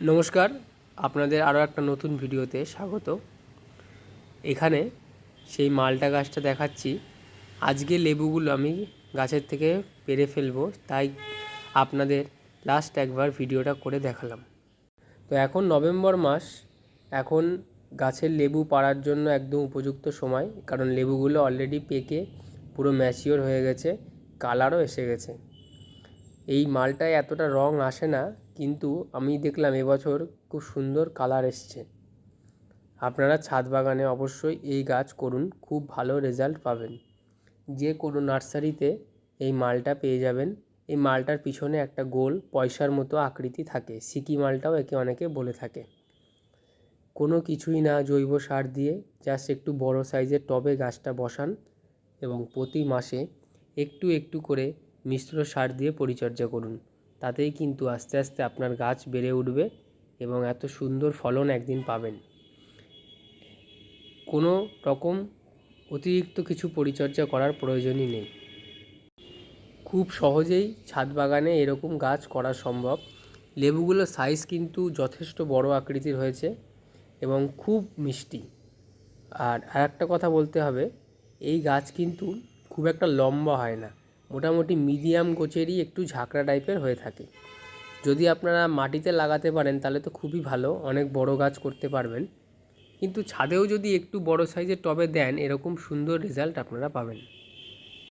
নমস্কার, আপনাদের আরও একটা নতুন ভিডিওতে স্বাগত। এখানে সেই মালটা গাছটা দেখাচ্ছি। আজকে লেবুগুলো আমি গাছের থেকে পেরে ফেলব, তাই আপনাদের লাস্ট একবার ভিডিওটা করে দেখালাম। তো এখন নভেম্বর মাস, এখন গাছের লেবু পাড়ার জন্য একদম উপযুক্ত সময়, কারণ লেবুগুলো অলরেডি পেকে পুরো ম্যাচিওর হয়ে গেছে কালারও এসে গেছে। এই মালটায় এতটা রং আসে না কিন্তু আমি দেখলাম এবছর খুব সুন্দর কালার এসছে। আপনারা ছাদ বাগানে অবশ্যই এই গাছ করুন, খুব ভালো রেজাল্ট পাবেন। যে কোনো নার্সারিতে এই মালটা পেয়ে যাবেন। এই মালটার পিছনে একটা গোল পয়সার মতো আকৃতি থাকে, সিকি মালটাও একে অনেকে বলে থাকে। কোনো কিছুই না জৈব সার দিয়ে জাস্ট একটু বড় সাইজের টবে গাছটা বসান এবং প্রতি মাসে একটু একটু করে মিশ্র সার দিয়ে পরিচর্যা করুন। তাতেই কিন্তু আস্তে আস্তে আপনার গাছ বেড়ে উঠবে এবং এত সুন্দর ফলন একদিন পাবেন। কোনো রকম অতিরিক্ত কিছু পরিচর্যা করার প্রয়োজনই নেই। খুব সহজেই ছাদ বাগানে এরকম গাছ করা সম্ভব। লেবুগুলোর সাইজ কিন্তু যথেষ্ট বড় আকৃতির হয়েছে এবং খুব মিষ্টি। আর আরেকটা কথা বলতে হবে, এই গাছ কিন্তু খুব একটা লম্বা হয় না। মোটামুটি মিডিয়াম গোছেরই একটু ঝাঁকড়া টাইপের হয়ে থাকে। যদি আপনারা মাটিতে লাগাতে পারেন তাহলে তো খুবই ভালো, অনেক বড় গাছ করতে পারবেন। কিন্তু ছাদেও যদি একটু বড় সাইজের টবে দেন, এরকম সুন্দর রেজাল্ট আপনারা পাবেন।